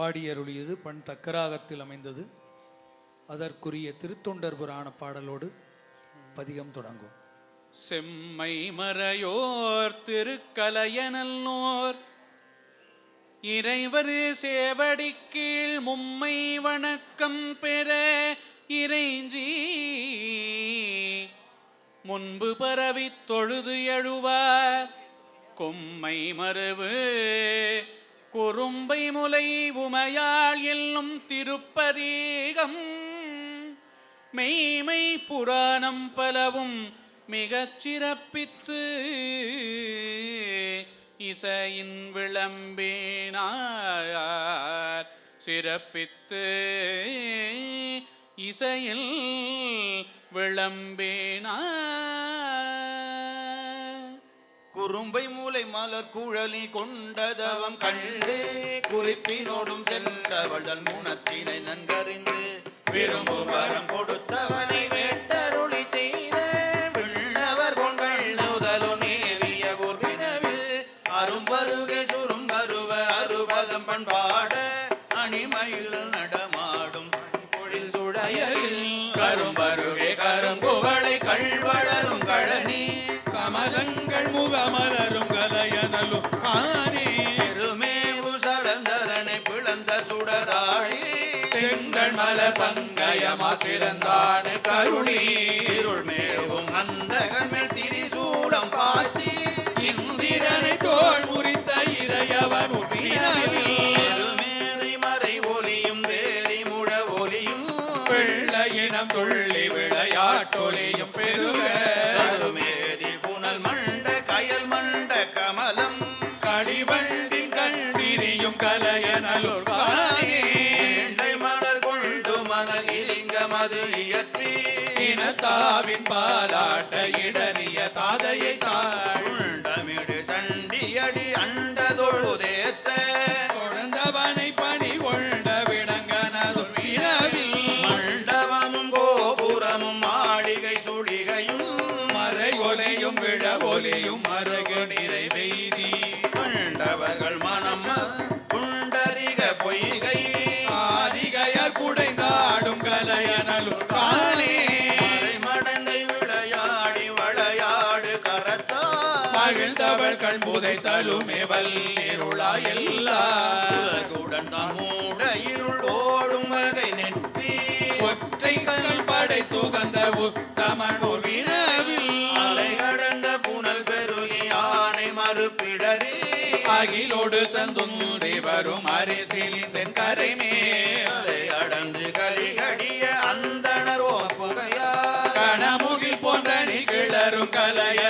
பாடியருளியது பண் தக்கராகத்தில் அமைந்தது. அதற்குரிய திருத்தொண்டர் புராண பாடலோடு பதிகம் தொடங்கும். செம்மை மறையோர் திருக்கலையனல்லோர் இறைவர் சேவடி கீழ் மும்மை வணக்கம் பெற இறைஞ்சி. முன்பு பரவித் தொழுது எழுவார் கொம்மை மரபு குறும்பை முலை உமையாள் எல்லும் திருப்பரீகம் மெய்மை புராணம் பலவும் மிகச் சிறப்பித்து இசையின் விளம்பினார். சிறப்பித்து இசையில் விளம்பினார். குறும்பை மூலை மலர் குழலி கொண்டதவம் கண்டு குறிப்பினோடும் சென்றவள் முனத்தினை நன்கறிந்து விரும்பு வரம் கொடுத்தவனை வேட்டருளி செய்த விண்ணவர் கொண்கள் நுதலு நேவிய வினவில் அரும்பருகை சுரும்பருவ அறுபதம் பண்பாட கமலங்கள் முகமலரும் கலையனலும் காணே சிறுமேவு சடந்தரனை பிளந்த சுடராழி. செங்கல் மல பங்கயமா சிறந்தானு கருளி இருள் மேவும் அந்த கண்மேல் திரிசூலம் பாய்ச்சி இனத்தாவின் பாலாட்ட இடறிய தாதையை தாழ். உண்டமிடு சண்டியடி அண்டதொழுதேத்த தொடர்ந்தவனை பணி கொண்ட விடங்கனதும் வினவில் மண்டபமும் கோபுரமும் மாளிகை சுழிகையும். மறை ஒலையும் விழ ஒலியும் மருகு நிறைவெய்தி மகிழ்ந்தவள் கண் புதை தலுமே வல்லிருளா எல்லா உலகுடன் தான் மூட இருள் ஓடும் வகை நெற்றி. ஒற்றை கண் படை துகந்த உத்தமன் ஒரு வினவில் அலை கடந்த புனல் பெருகி ஆனை மறுப்பிடரி அகிலோடு சந்துந்தி வரும் அரிசிலின் தென் கரைமேல் அலை அடந்து கலிகடிய அந்தணர் ஓப்புகையா கணமுகில் போன்ற நிகழரும் கலையனல்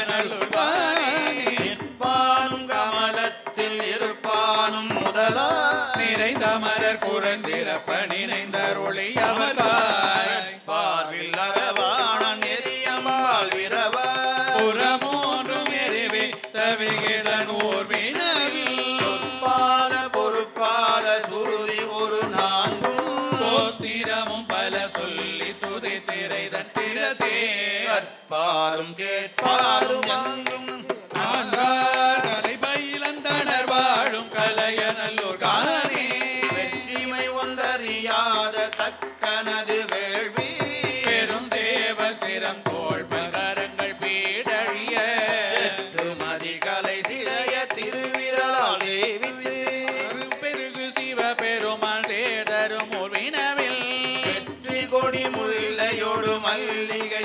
மலர் குறைந்திருப்ப நினைந்தருளி அவர்காய் பார்வில் அரவாணன் எரியம்பால் விரவ புறமூன்றும் எரிவே தவிகிடனூர் வினவில் பால பொறுப்பால சுருதி ஒரு நான்கும். கோத்திரமும் பல சொல்லி துதி திரைதன் திறத்தே கற்பாரும் கேட்பாரும் எங்கும்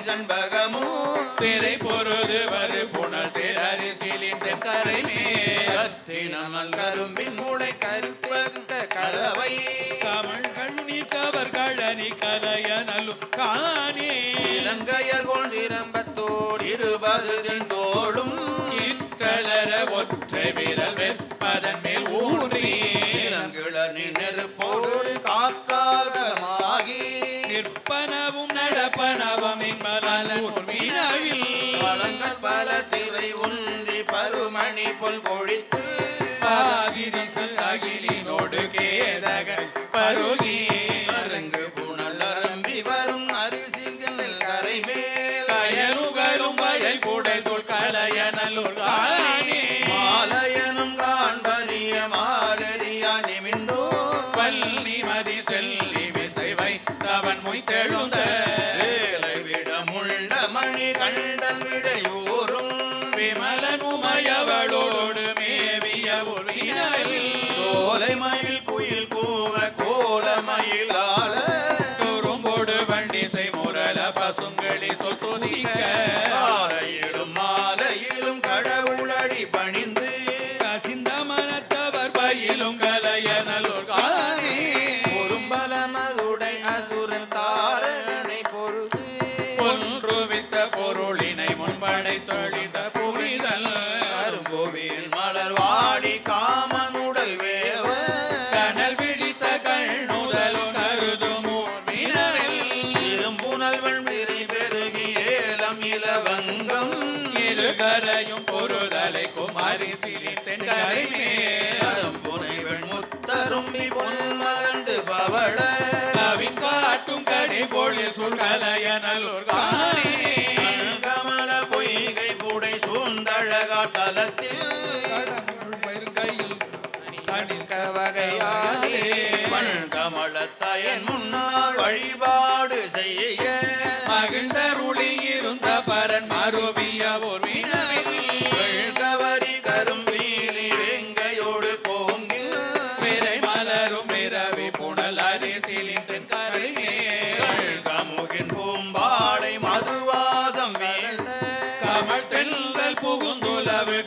மல்லிகை சண்பகமும் திரை பொருது வரு புனல் சேரிசிலின் தென் கரைமே கற்றினமல் கரும்பின் மூளை கருப்பக கலவை. தமிழ் கண்ணி கவர் கழனி கலையனல்லு காணே. இலங்கையர்கோள் சிரம்பத்தோடு இருபது தோளும். இக்கலர ஒற்றை விரல் வெப்பதன் மேல் ஊன்றி. இளங்கிளர் நெருப்போடு காக்காகமாகி நிற்பனவும் பருமணி பொல் பாவிரி சொல் அகிலினோடு கேதக பருகி மயிலுங்கள்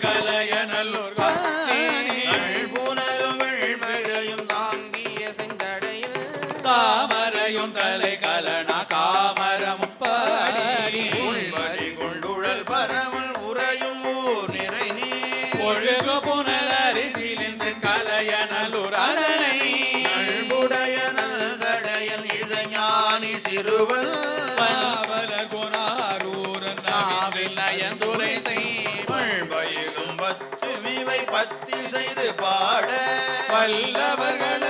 கலையனல்லூர் தாமரையும் தலை கலனா காமரம் பாடி உள்வரி கொண்டுழல் பரமல் உறையும் ஊர் நிறை நீ ஒழுகு புன செய்து பாட. வல்லவர்கள்.